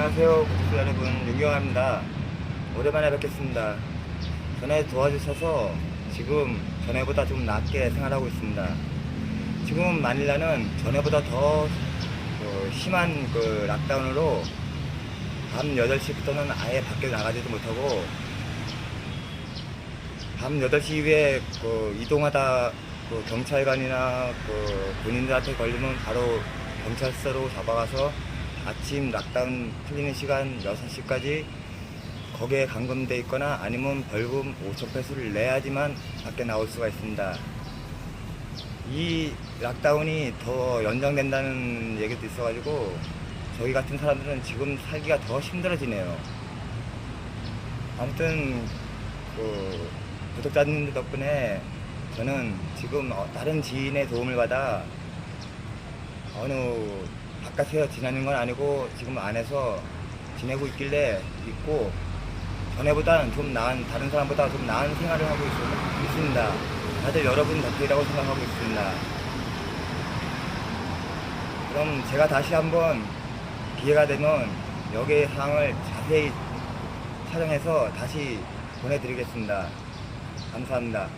안녕하세요 구독자 여러분. 윤경아입니다. 오랜만에 뵙겠습니다. 전에 도와주셔서 지금 전에보다 좀 낫게 생활하고 있습니다. 지금 마닐라는 전에보다 더 어, 심한 그 락다운으로 밤 8시부터는 아예 밖에 나가지도 못하고 밤 8시 이후에 그 이동하다 그 경찰관이나 그 군인들한테 걸리면 바로 경찰서로 잡아가서 아침 락다운 풀리는 시간 6시까지 거기에 감금돼 있거나 아니면 벌금 5천 페소를 내야지만 밖에 나올 수가 있습니다. 이 락다운이 더 연장된다는 얘기도 있어가지고 저희 같은 사람들은 지금 살기가 더 힘들어지네요. 아무튼 그 구독자님들 덕분에 저는 지금 어, 다른 지인의 도움을 받아 어느 바깥에서 지내는 건 아니고 지금 안에서 지내고 있길래 있고 전에보다는 좀 나은 다른 사람보다 좀 나은 생활을 하고 있, 있습니다. 다들 여러분 덕분이라고 생각하고 있습니다. 그럼 제가 다시 한번 기회가 되면 여기의 상황을 자세히 촬영해서 다시 보내드리겠습니다. 감사합니다.